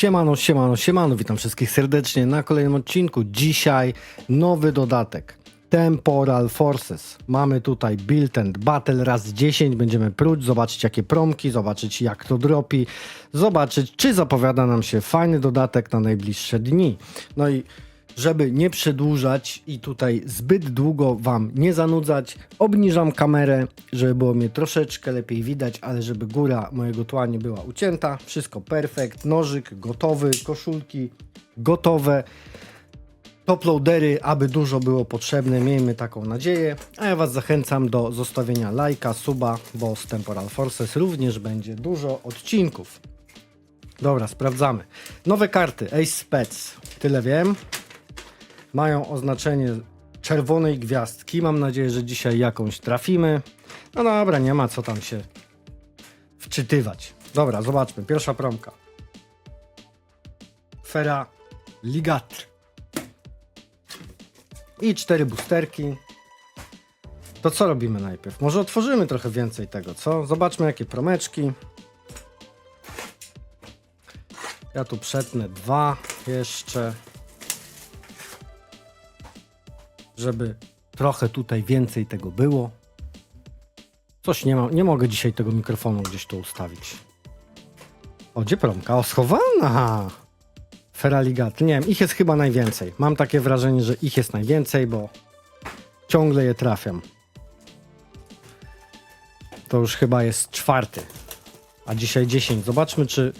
Siemano, siemano, siemano, witam wszystkich serdecznie na kolejnym odcinku. Dzisiaj nowy dodatek. Temporal Forces. Mamy tutaj Build and Battle raz 10. Będziemy próć, zobaczyć jakie promki, zobaczyć jak to dropi, zobaczyć czy zapowiada nam się fajny dodatek na najbliższe dni. No i żeby nie przedłużać i tutaj zbyt długo Wam nie zanudzać, obniżam kamerę, żeby było mnie troszeczkę lepiej widać, ale żeby góra mojego tła nie była ucięta. Wszystko perfekt, nożyk gotowy, koszulki gotowe, toploadery, aby dużo było potrzebne, miejmy taką nadzieję. A ja Was zachęcam do zostawienia lajka, suba, bo z Temporal Forces również będzie dużo odcinków. Dobra, sprawdzamy. Nowe karty, Ace Spec, tyle wiem mają oznaczenie czerwonej gwiazdki. Mam nadzieję, że dzisiaj jakąś trafimy. No dobra, nie ma co tam się wczytywać. Dobra, zobaczmy. Pierwsza promka. Fera Ligatr. I cztery boosterki. To co robimy najpierw? Może otworzymy trochę więcej tego, co? Zobaczmy jakie promeczki. Ja tu przetnę dwa jeszcze żeby trochę tutaj więcej tego było. Coś nie ma, nie mogę dzisiaj tego mikrofonu gdzieś tu ustawić. O, gdzie promka? O, schowana! Feraligat. Nie wiem, ich jest chyba najwięcej. Mam takie wrażenie, że ich jest najwięcej, bo ciągle je trafiam. To już chyba jest czwarty. A dzisiaj 10. Zobaczmy, czy,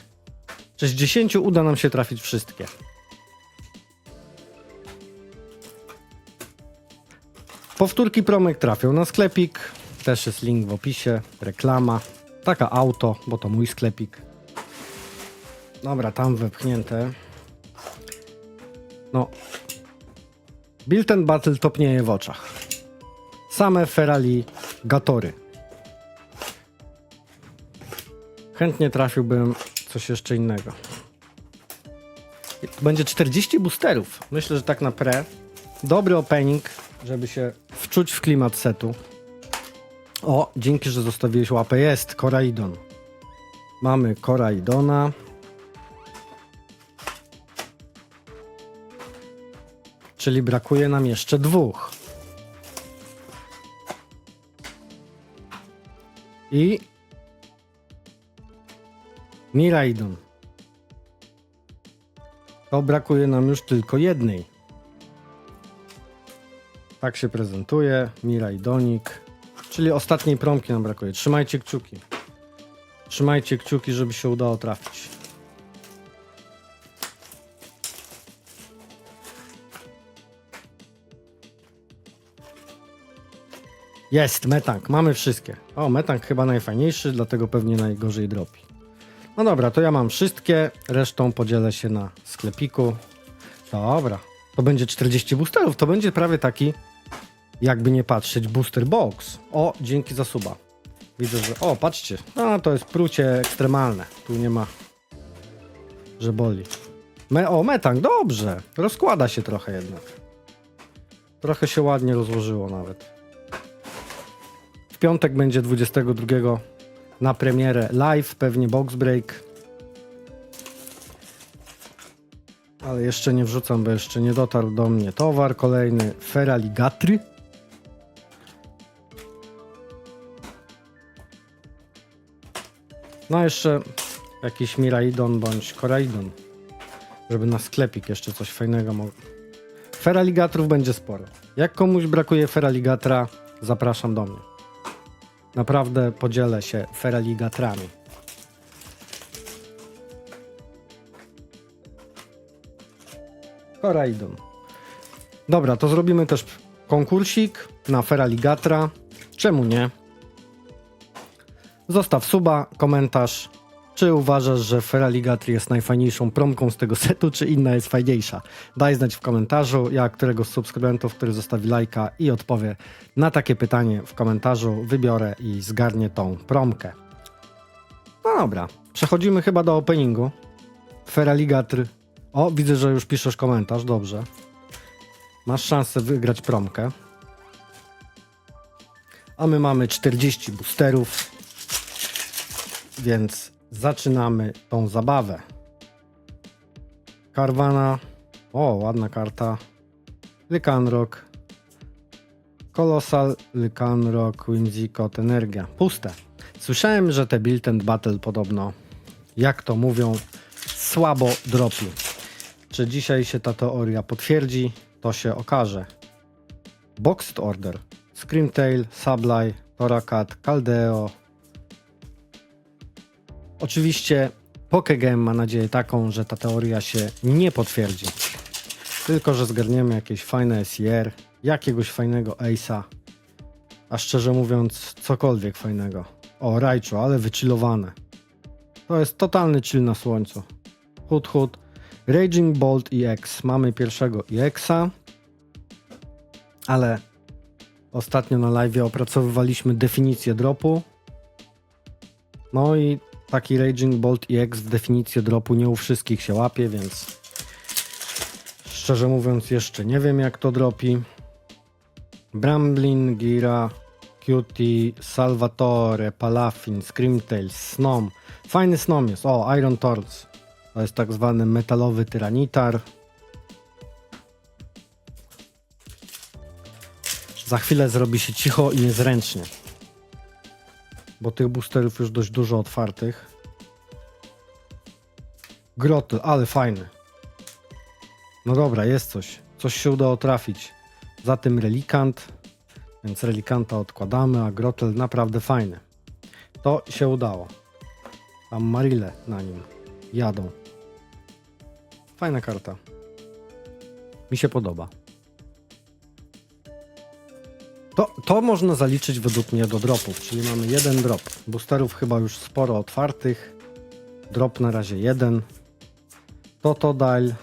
czy z 10 uda nam się trafić wszystkie. Powtórki promek trafią na sklepik. Też jest link w opisie. Reklama. Taka auto, bo to mój sklepik. Dobra, tam wepchnięte. No. Build and Battle topnieje w oczach. Same Ferrari Gatory. Chętnie trafiłbym coś jeszcze innego. Będzie 40 boosterów. Myślę, że tak na pre. Dobry opening, żeby się wczuć w klimat setu. O, dzięki, że zostawiłeś łapę. Jest Koraidon. Mamy Koraidona. Czyli brakuje nam jeszcze dwóch. I Miraidon. To brakuje nam już tylko jednej. Tak się prezentuje. Miraj Donik. Czyli ostatniej promki nam brakuje. Trzymajcie kciuki. Trzymajcie kciuki, żeby się udało trafić. Jest, metank. Mamy wszystkie. O, metank chyba najfajniejszy, dlatego pewnie najgorzej dropi. No dobra, to ja mam wszystkie. Resztą podzielę się na sklepiku. Dobra. To będzie 40 boosterów. To będzie prawie taki jakby nie patrzeć, booster box. O, dzięki za suba. Widzę, że... O, patrzcie. No, to jest prucie ekstremalne. Tu nie ma... Że boli. Me... O, metank, dobrze. Rozkłada się trochę jednak. Trochę się ładnie rozłożyło nawet. W piątek będzie 22 na premierę live, pewnie box break. Ale jeszcze nie wrzucam, bo jeszcze nie dotarł do mnie towar. Kolejny Feraligatry. No jeszcze jakiś Miraidon bądź Koraidon. Żeby na sklepik jeszcze coś fajnego mogło. Feraligatrów będzie sporo. Jak komuś brakuje Feraligatra, zapraszam do mnie. Naprawdę podzielę się Feraligatrami. Koraidon. Dobra, to zrobimy też konkursik na Feraligatra. Czemu nie? Zostaw suba, komentarz. Czy uważasz, że Feraligatry jest najfajniejszą promką z tego setu, czy inna jest fajniejsza? Daj znać w komentarzu. Ja któregoś z subskrybentów, który zostawi lajka i odpowie na takie pytanie w komentarzu, wybiorę i zgarnię tą promkę. No dobra, przechodzimy chyba do openingu. Feraligatr. O, widzę, że już piszesz komentarz, dobrze. Masz szansę wygrać promkę. A my mamy 40 boosterów więc zaczynamy tą zabawę. Karwana. O, ładna karta. Lycanrock. Colossal, Lycanrock, Whimsicott, Energia. Puste. Słyszałem, że te Build and Battle podobno, jak to mówią, słabo dropi. Czy dzisiaj się ta teoria potwierdzi, to się okaże. Boxed Order. Screamtail, Sublime, Torakat, Caldeo. Oczywiście Pokegame ma nadzieję taką, że ta teoria się nie potwierdzi. Tylko, że zgarniemy jakieś fajne SIR, jakiegoś fajnego Ace'a, a szczerze mówiąc, cokolwiek fajnego. O, Raichu, ale wychillowane. To jest totalny chill na słońcu. Hut, hut. Raging Bolt EX. Mamy pierwszego EXa, ale ostatnio na live opracowywaliśmy definicję dropu. No i taki Raging Bolt EX w definicję dropu nie u wszystkich się łapie, więc szczerze mówiąc jeszcze nie wiem jak to dropi. Bramblin, Gira, Cutie, Salvatore, Palafin, Screamtail, Snom. Fajny Snom jest. O, Iron Torts. To jest tak zwany metalowy tyranitar. Za chwilę zrobi się cicho i niezręcznie. Bo tych boosterów już dość dużo otwartych. Grotl, ale fajny. No dobra, jest coś. Coś się udało trafić. Za tym relikant. Więc relikanta odkładamy, a grotel naprawdę fajny. To się udało. Tam Marile na nim jadą. Fajna karta. Mi się podoba. To, to można zaliczyć według mnie do dropów, czyli mamy jeden drop. Boosterów chyba już sporo otwartych. Drop na razie jeden. Totodile.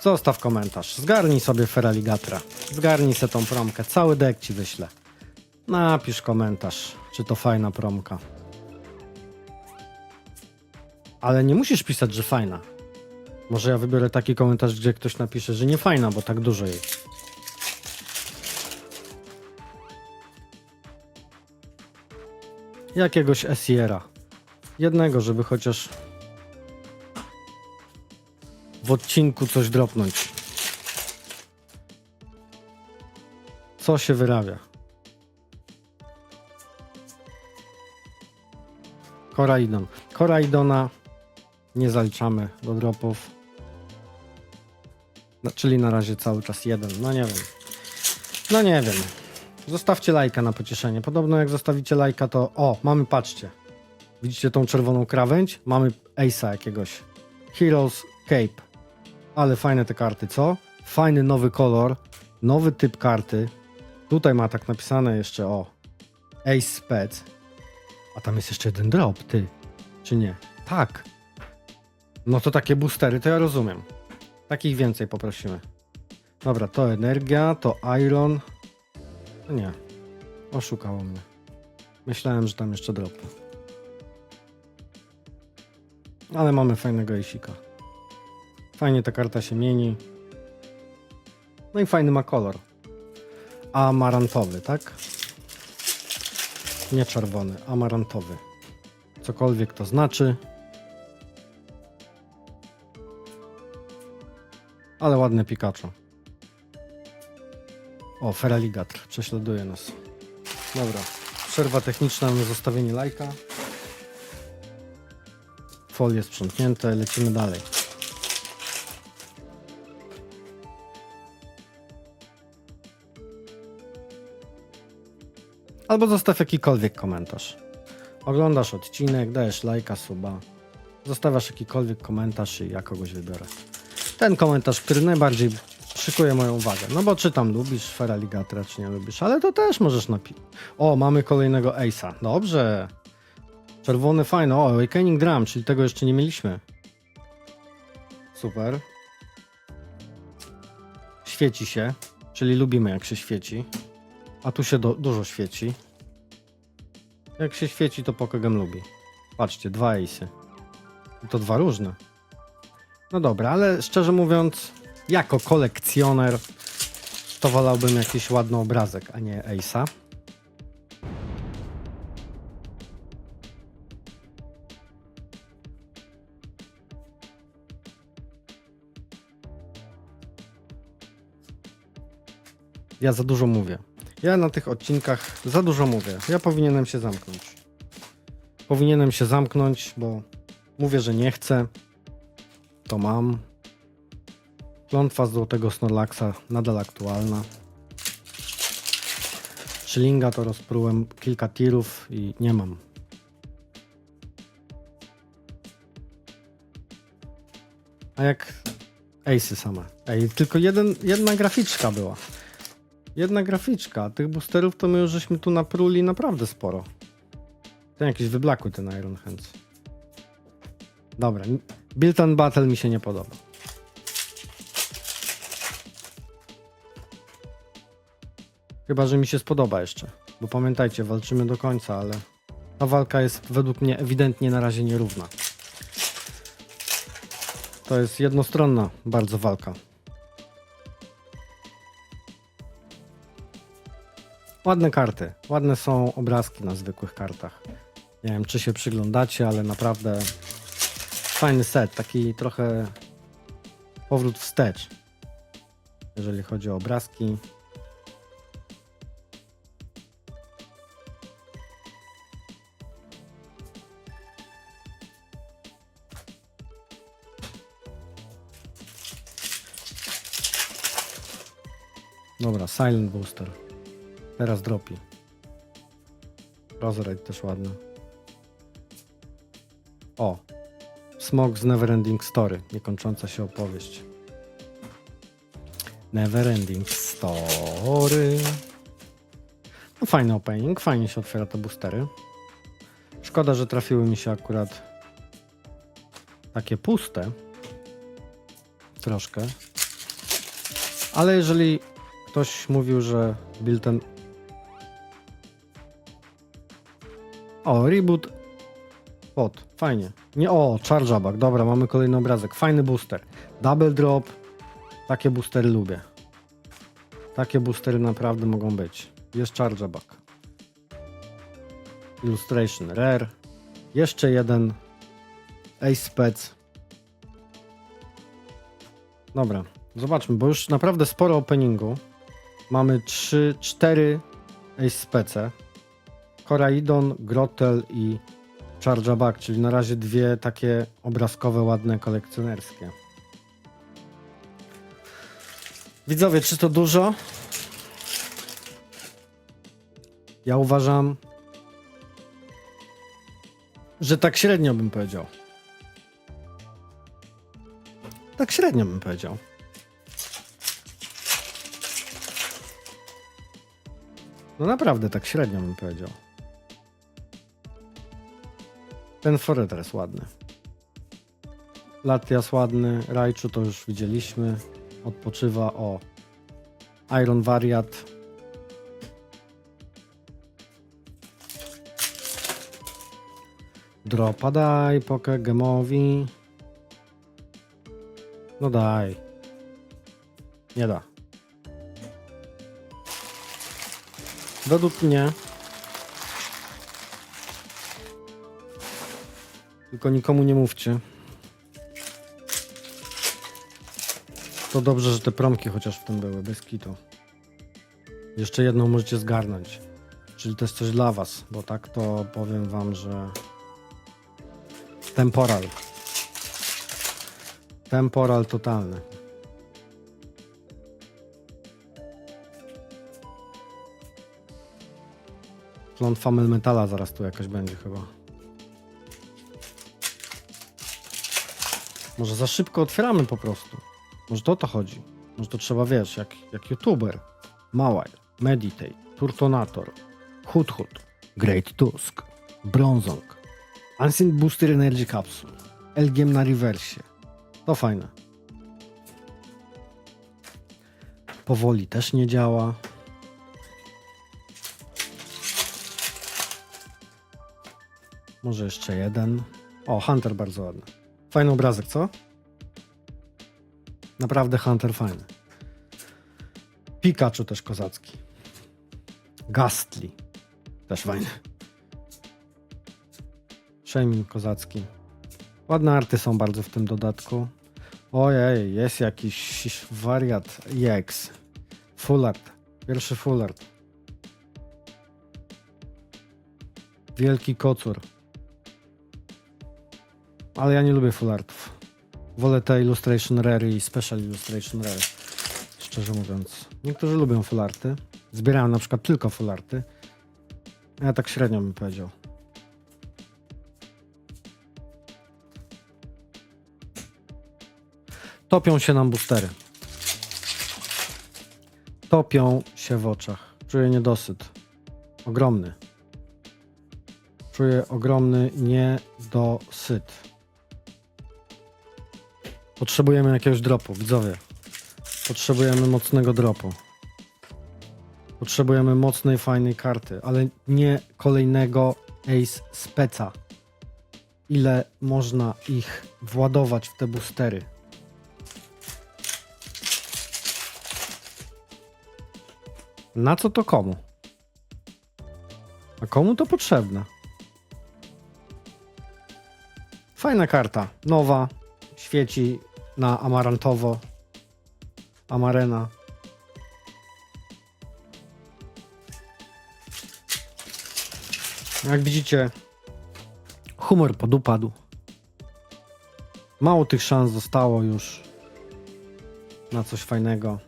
Zostaw komentarz. Zgarnij sobie Feraligatra. Zgarnij se tą promkę. Cały deck ci wyślę. Napisz komentarz, czy to fajna promka. Ale nie musisz pisać, że fajna. Może ja wybiorę taki komentarz, gdzie ktoś napisze, że nie fajna, bo tak dużo jej. Jakiegoś Esiera. Jednego, żeby chociaż w odcinku coś dropnąć. Co się wyrabia? Koraidon. Koraidona nie zaliczamy do dropów. No, czyli na razie cały czas jeden. No nie wiem. No nie wiem. Zostawcie lajka na pocieszenie. Podobno jak zostawicie lajka, to. O, mamy, patrzcie. Widzicie tą czerwoną krawędź? Mamy Ace'a jakiegoś. Heroes Cape. Ale fajne te karty, co? Fajny nowy kolor, nowy typ karty. Tutaj ma tak napisane jeszcze o Ace Spec. A tam jest jeszcze jeden drop, ty. Czy nie? Tak. No to takie boostery, to ja rozumiem. Takich więcej poprosimy. Dobra, to energia, to iron. No nie. Oszukało mnie. Myślałem, że tam jeszcze drop. Ale mamy fajnego Isika. Fajnie ta karta się mieni. No i fajny ma kolor. Amarantowy, tak? Nie czerwony, amarantowy. Cokolwiek to znaczy. Ale ładne Pikachu. O, Feraligatr prześladuje nas. Dobra, przerwa techniczna na zostawienie lajka. Folie sprzątnięte, lecimy dalej. Albo zostaw jakikolwiek komentarz. Oglądasz odcinek, dajesz lajka, suba. Zostawiasz jakikolwiek komentarz i ja kogoś wybiorę. Ten komentarz, który najbardziej przykuje moją uwagę. No bo czy tam lubisz Feraligatera, czy nie lubisz, ale to też możesz napisać. O, mamy kolejnego Ace'a. Dobrze. Czerwony fajny. O, Awakening Drum, czyli tego jeszcze nie mieliśmy. Super. Świeci się, czyli lubimy jak się świeci. A tu się dużo świeci. Jak się świeci, to Pokegam lubi. Patrzcie, dwa Ace'y. I to dwa różne. No dobra, ale szczerze mówiąc, jako kolekcjoner to wolałbym jakiś ładny obrazek, a nie Ace'a. Ja za dużo mówię. Ja na tych odcinkach za dużo mówię. Ja powinienem się zamknąć. Powinienem się zamknąć, bo mówię, że nie chcę. To mam. Klątwa złotego Snorlaxa nadal aktualna. Szlinga to rozprułem kilka tirów i nie mam. A jak Ace'y same. Ej, tylko jeden, jedna graficzka była. Jedna graficzka. Tych boosterów to my już żeśmy tu napruli naprawdę sporo. Ten jakiś wyblakły ten Iron Hands. Dobra. Build and Battle mi się nie podoba. Chyba, że mi się spodoba jeszcze. Bo pamiętajcie, walczymy do końca, ale ta walka jest według mnie ewidentnie na razie nierówna. To jest jednostronna bardzo walka. Ładne karty. Ładne są obrazki na zwykłych kartach. Nie wiem, czy się przyglądacie, ale naprawdę fajny set. Taki trochę powrót wstecz. Jeżeli chodzi o obrazki. Dobra, Silent Booster. Teraz dropi. Razorite też ładny. O. Smog z Neverending Story. Niekończąca się opowieść. Neverending Story. No fajny opening. Fajnie się otwiera te boostery. Szkoda, że trafiły mi się akurat takie puste. Troszkę. Ale jeżeli Ktoś mówił, że build ten. O, reboot. Pod, fajnie. Nie, o, charge back. Dobra, mamy kolejny obrazek. Fajny booster. Double drop. Takie boostery lubię. Takie boostery naprawdę mogą być. Jest charge back. Illustration rare. Jeszcze jeden. Ace Spec. Dobra, zobaczmy, bo już naprawdę sporo openingu. Mamy 3, 4 Ace Spece. Koraidon, Grotel i Chargeback, czyli na razie dwie takie obrazkowe, ładne, kolekcjonerskie. Widzowie, czy to dużo? Ja uważam, że tak średnio bym powiedział. Tak średnio bym powiedział. No naprawdę, tak średnio bym powiedział. Ten Foreter jest ładny. Latias ładny, Raichu to już widzieliśmy. Odpoczywa o Iron Variat. Dropa daj, Poke Gemowi. No daj. Nie da. Według mnie. Tylko nikomu nie mówcie. To dobrze, że te promki chociaż w tym były, bez kitu. Jeszcze jedną możecie zgarnąć. Czyli to jest coś dla was, bo tak to powiem wam, że... Temporal. Temporal totalny. Klątwa Melmetala zaraz tu jakaś będzie chyba. Może za szybko otwieramy po prostu. Może to o to chodzi. Może to trzeba, wiesz, jak, jak youtuber. Małaj, Meditate, Turtonator, Hudhud, Great Tusk, Bronzong, Ancient Booster Energy Capsule, Elgiem na rewersie. To fajne. Powoli też nie działa. Może jeszcze jeden. O, Hunter bardzo ładny. Fajny obrazek, co? Naprawdę Hunter fajny. Pikachu też kozacki. Gastly. Też fajny. Shaymin kozacki. Ładne arty są bardzo w tym dodatku. Ojej, jest jakiś wariat EX. Full art. Pierwszy full art. Wielki kocur. Ale ja nie lubię full artów. Wolę te Illustration Rare i Special Illustration Rare. Szczerze mówiąc. Niektórzy lubią full arty. Zbierają na przykład tylko full arty. Ja tak średnio bym powiedział. Topią się nam boostery. Topią się w oczach. Czuję niedosyt. Ogromny. Czuję ogromny niedosyt. Potrzebujemy jakiegoś dropu, widzowie. Potrzebujemy mocnego dropu. Potrzebujemy mocnej, fajnej karty, ale nie kolejnego Ace Speca. Ile można ich władować w te boostery? Na co to komu? A komu to potrzebne? Fajna karta, nowa, świeci na amarantowo. Amarena. Jak widzicie, humor podupadł. Mało tych szans zostało już na coś fajnego.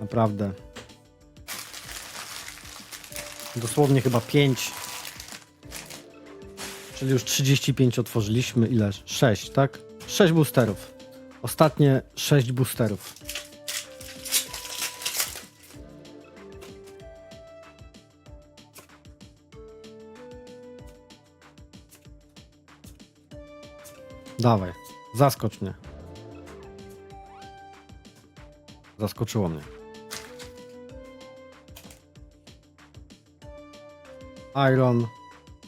Naprawdę. Dosłownie chyba 5. Czyli już 35 otworzyliśmy. Ile? 6, tak? 6 boosterów. Ostatnie 6 boosterów. Dawaj, zaskocz mnie. Zaskoczyło mnie. Iron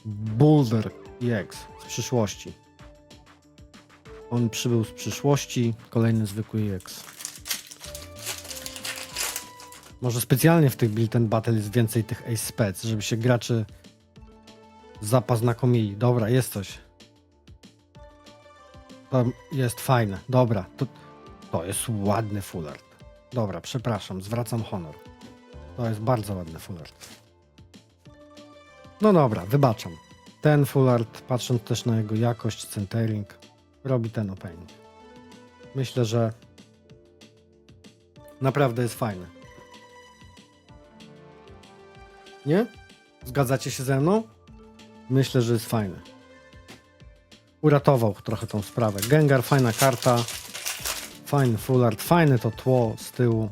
Boulder EX z przyszłości. On przybył z przyszłości, kolejny zwykły EX. Może specjalnie w tych Build and Battle jest więcej tych Ace Spec, żeby się gracze zapaznakomili. Dobra, jest coś. To jest fajne. Dobra, to, to jest ładny full art. Dobra, przepraszam, zwracam honor. To jest bardzo ładny full art. No dobra, wybaczam. Ten full art, patrząc też na jego jakość, centering, robi ten opening. Myślę, że naprawdę jest fajny. Nie? Zgadzacie się ze mną? Myślę, że jest fajny. Uratował trochę tą sprawę. Gengar, fajna karta. Fajny full art, fajne to tło z tyłu.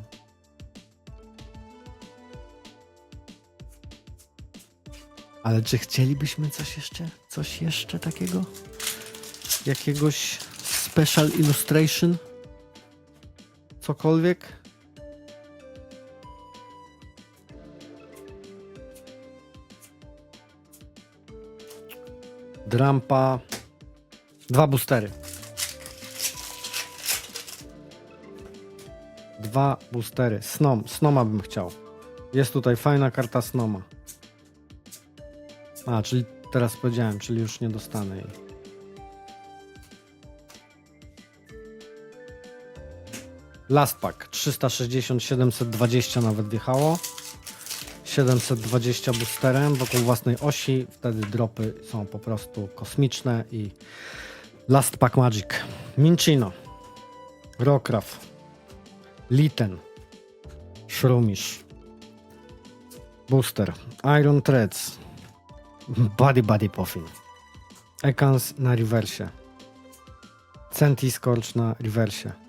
Ale czy chcielibyśmy coś jeszcze? Coś jeszcze takiego? Jakiegoś special illustration? Cokolwiek? Drampa. Dwa boostery. Dwa boostery. Snom. Snoma bym chciał. Jest tutaj fajna karta Snoma. A, czyli teraz powiedziałem, czyli już nie dostanę jej. Last pack 360, 720 nawet wjechało. 720 boosterem wokół własnej osi. Wtedy dropy są po prostu kosmiczne i Last Pack Magic. Minchino. Rokraf. Litten. Shrumish. Booster. Iron Threads. Body Body Puffin. Ekans na rewersie. Centi Scorch na rewersie.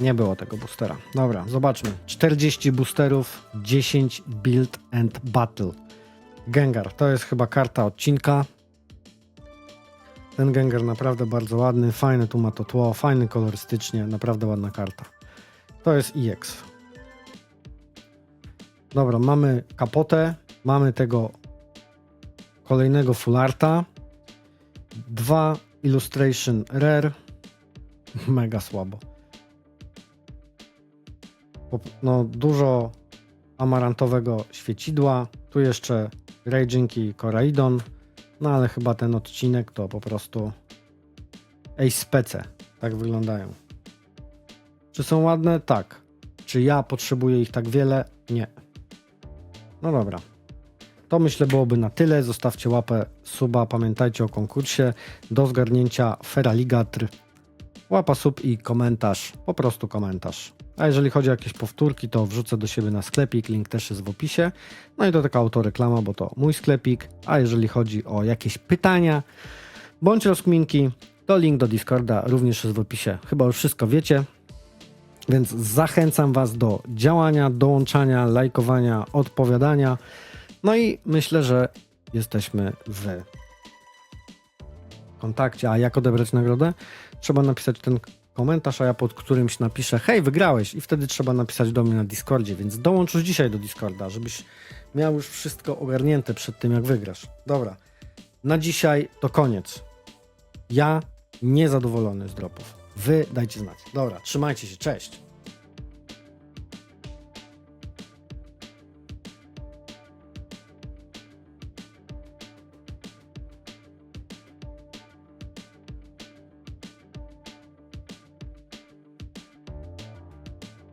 Nie było tego boostera. Dobra, zobaczmy. 40 boosterów, 10 build and battle. Gengar, to jest chyba karta odcinka. Ten Gengar naprawdę bardzo ładny, fajne tu ma to tło, fajny kolorystycznie, naprawdę ładna karta. To jest EX. Dobra, mamy kapotę, mamy tego kolejnego Fullarta, dwa Illustration Rare, mega słabo. No, dużo amarantowego świecidła, tu jeszcze Raging i Koraidon, no ale chyba ten odcinek to po prostu Ace tak wyglądają. Czy są ładne? Tak. Czy ja potrzebuję ich tak wiele? Nie. No dobra. To myślę byłoby na tyle. Zostawcie łapę suba. Pamiętajcie o konkursie do zgarnięcia Feraligatr. Łapa sub i komentarz. Po prostu komentarz. A jeżeli chodzi o jakieś powtórki, to wrzucę do siebie na sklepik. Link też jest w opisie. No i to taka autoreklama, bo to mój sklepik. A jeżeli chodzi o jakieś pytania bądź rozkminki, to link do Discorda również jest w opisie. Chyba już wszystko wiecie. Więc zachęcam Was do działania, dołączania, lajkowania, odpowiadania. No i myślę, że jesteśmy w kontakcie. A jak odebrać nagrodę? Trzeba napisać ten komentarz, a ja pod którymś napiszę hej, wygrałeś i wtedy trzeba napisać do mnie na Discordzie, więc dołącz już dzisiaj do Discorda, żebyś miał już wszystko ogarnięte przed tym, jak wygrasz. Dobra, na dzisiaj to koniec. Ja niezadowolony z dropów. Wy dajcie znać. Dobra, trzymajcie się, cześć.